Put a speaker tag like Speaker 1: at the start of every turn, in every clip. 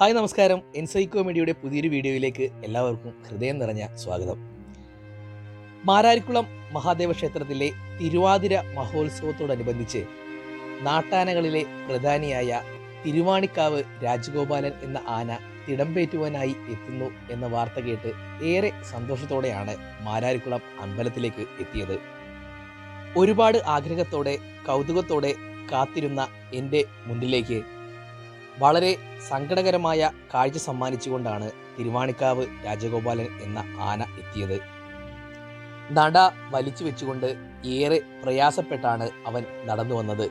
Speaker 1: Hi നമസ്കാരം. എൻസൈക്കോ മീഡിയയുടെ പുതിയൊരു വീഡിയോയിലേക്ക് എല്ലാവർക്കും ഹൃദയം നിറഞ്ഞ സ്വാഗതം. മാരാരിക്കുളം മഹാദേവ ക്ഷേത്രത്തിലെ തിരുവാതിര മഹോത്സവത്തോടനുബന്ധിച്ച് നാട്ടാനകളിലെ പ്രധാനിയായ തിരുവാണിക്കാവ് രാജഗോപാലൻ എന്ന ആന തിടമ്പേറ്റുവാനായി എത്തുന്നു എന്ന വാർത്ത കേട്ട് ഏറെ സന്തോഷത്തോടെയാണ് മാരാരിക്കുളം അമ്പലത്തിലേക്ക് എത്തിയത്. ഒരുപാട് ആഗ്രഹത്തോടെ കൗതുകത്തോടെ കാത്തിരുന്ന എന്റെ മുന്നിലേക്ക് വളരെ സങ്കടകരമായ കാഴ്ച സമ്മാനിച്ചുകൊണ്ടാണ് തിരുവാണിക്കാവ് രാജഗോപാലൻ എന്ന ആന എത്തിയത്. നട വലിച്ചു വെച്ചുകൊണ്ട് ഏറെ പ്രയാസപ്പെട്ടാണ് അവൻ നടന്നു വന്നത്.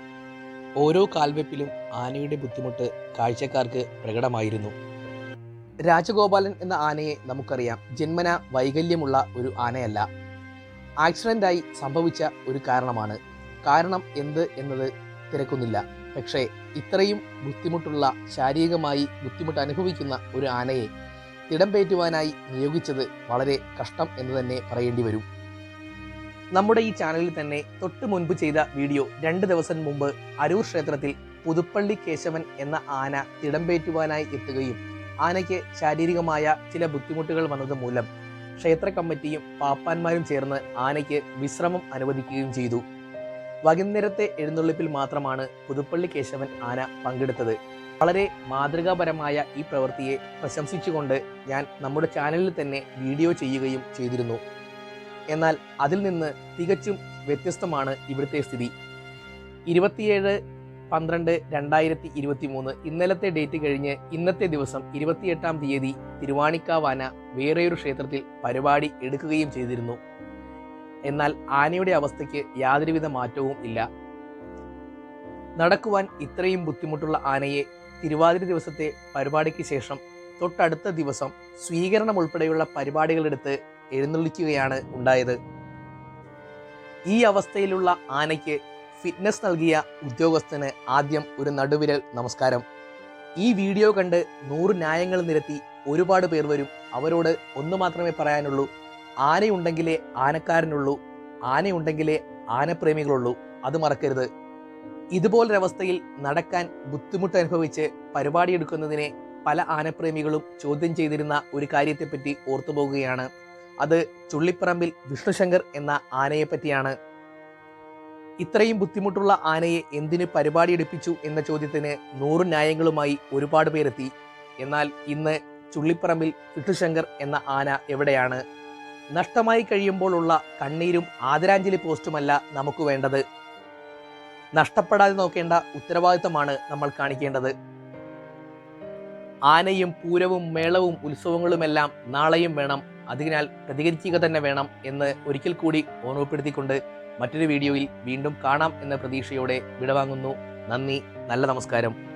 Speaker 1: ഓരോ കാൽവെപ്പിലും ആനയുടെ ബുദ്ധിമുട്ട് കാഴ്ചക്കാർക്ക് പ്രകടമായിരുന്നു. രാജഗോപാലൻ എന്ന ആനയെ നമുക്കറിയാം ജന്മന വൈകല്യമുള്ള ഒരു ആനയല്ല. ആക്സിഡന്റായി സംഭവിച്ച ഒരു കാരണമാണ്. കാരണം എന്ത് എന്നത് തിരക്കുന്നില്ല. പക്ഷേ ഇത്രയും ബുദ്ധിമുട്ടുള്ള ശാരീരികമായി ബുദ്ധിമുട്ട് അനുഭവിക്കുന്ന ഒരു ആനയെ തിടംപേറ്റുവാനായി നിയോഗിച്ചത് വളരെ കഷ്ടം എന്ന് തന്നെ പറയേണ്ടി വരും. നമ്മുടെ ഈ ചാനലിൽ തന്നെ തൊട്ട് മുൻപ് ചെയ്ത വീഡിയോ രണ്ട് ദിവസം മുമ്പ് അരൂർ ക്ഷേത്രത്തിൽ പുതുപ്പള്ളി കേശവൻ എന്ന ആന തിടംപേറ്റുവാനായി എത്തുകയും ആനയ്ക്ക് ശാരീരികമായ ചില ബുദ്ധിമുട്ടുകൾ വന്നത് മൂലം ക്ഷേത്ര കമ്മിറ്റിയും പാപ്പാന്മാരും ചേർന്ന് ആനയ്ക്ക് വിശ്രമം അനുവദിക്കുകയും ചെയ്തു. വൈകുന്നേരത്തെ എഴുന്നള്ളിപ്പിൽ മാത്രമാണ് പുതുപ്പള്ളി കേശവൻ ആന പങ്കെടുത്തത്. വളരെ മാതൃകാപരമായ ഈ പ്രവൃത്തിയെ പ്രശംസിച്ചുകൊണ്ട് ഞാൻ നമ്മുടെ ചാനലിൽ തന്നെ വീഡിയോ ചെയ്യുകയും ചെയ്തിരുന്നു. എന്നാൽ അതിൽ നിന്ന് തികച്ചും വ്യത്യസ്തമാണ് ഇവിടുത്തെ സ്ഥിതി. ഇരുപത്തിയേഴ് പന്ത്രണ്ട് രണ്ടായിരത്തി ഇരുപത്തി മൂന്ന് ഇന്നലത്തെ ഡേറ്റ് കഴിഞ്ഞ് ഇന്നത്തെ ദിവസം ഇരുപത്തിയെട്ടാം തീയതി തിരുവാണിക്കാവാന വേറെയൊരു ക്ഷേത്രത്തിൽ പരിപാടി എടുക്കുകയും ചെയ്തിരുന്നു. എന്നാൽ ആനയുടെ അവസ്ഥയ്ക്ക് യാതൊരുവിധ മാറ്റവും ഇല്ല. നടക്കുവാൻ ഇത്രയും ബുദ്ധിമുട്ടുള്ള ആനയെ തിരുവാതിര ദിവസത്തെ പരിപാടിക്ക് ശേഷം തൊട്ടടുത്ത ദിവസം സ്വീകരണം ഉൾപ്പെടെയുള്ള പരിപാടികളെടുത്ത് എഴുന്നള്ളിക്കുകയാണ് ഉണ്ടായത്. ഈ അവസ്ഥയിലുള്ള ആനയ്ക്ക് ഫിറ്റ്നസ് നൽകിയ ഉദ്യോഗസ്ഥന് ആദ്യം ഒരു നടുവിരൽ നമസ്കാരം. ഈ വീഡിയോ കണ്ട് നൂറ് ന്യായങ്ങൾ നിരത്തി ഒരുപാട് പേർ വരും. അവരോട് ഒന്ന് മാത്രമേ പറയാനുള്ളൂ. ആനയുണ്ടെങ്കിലേ ആനക്കാരനുള്ളൂ ആനയുണ്ടെങ്കിലേ ആനപ്രേമികളുള്ളൂ അത് മറക്കരുത്. ഇതുപോലൊരവസ്ഥയിൽ നടക്കാൻ ബുദ്ധിമുട്ട് അനുഭവിച്ച് പരിപാടിയെടുക്കുന്നതിനെ പല ആനപ്രേമികളും ചോദ്യം ചെയ്തിരുന്ന ഒരു കാര്യത്തെപ്പറ്റി ഓർത്തുപോകുകയാണ്. അത് ചുള്ളിപ്പറമ്പിൽ വിഷ്ണുശങ്കർ എന്ന ആനയെ പറ്റിയാണ് ഇത്രയും ബുദ്ധിമുട്ടുള്ള ആനയെ എന്തിന് പരിപാടി എടുപ്പിച്ചു എന്ന ചോദ്യത്തിന് നൂറ് ന്യായങ്ങളുമായി ഒരുപാട് പേരെത്തി. എന്നാൽ ഇന്ന് ചുള്ളിപ്പറമ്പിൽ വിഷ്ണുശങ്കർ എന്ന ആന എവിടെയാണ്? നഷ്ടമായി കഴിയുമ്പോഴുള്ള കണ്ണീരും ആദരാഞ്ജലി പോസ്റ്റുമല്ല നമുക്ക് വേണ്ടത്. നഷ്ടപ്പെടാതെ നോക്കേണ്ട ഉത്തരവാദിത്തമാണ് നമ്മൾ കാണിക്കേണ്ടത്. ആനയും പൂരവും മേളവും ഉത്സവങ്ങളുമെല്ലാം നാളെയും വേണം. അതിനാൽ പ്രതികരിക്കുക തന്നെ വേണം എന്ന് ഒരിക്കൽ കൂടി ഓർമ്മപ്പെടുത്തിക്കൊണ്ട് മറ്റൊരു വീഡിയോയിൽ വീണ്ടും കാണാം എന്ന പ്രതീക്ഷയോടെ വിടവാങ്ങുന്നു. നന്ദി നല്ല നമസ്കാരം.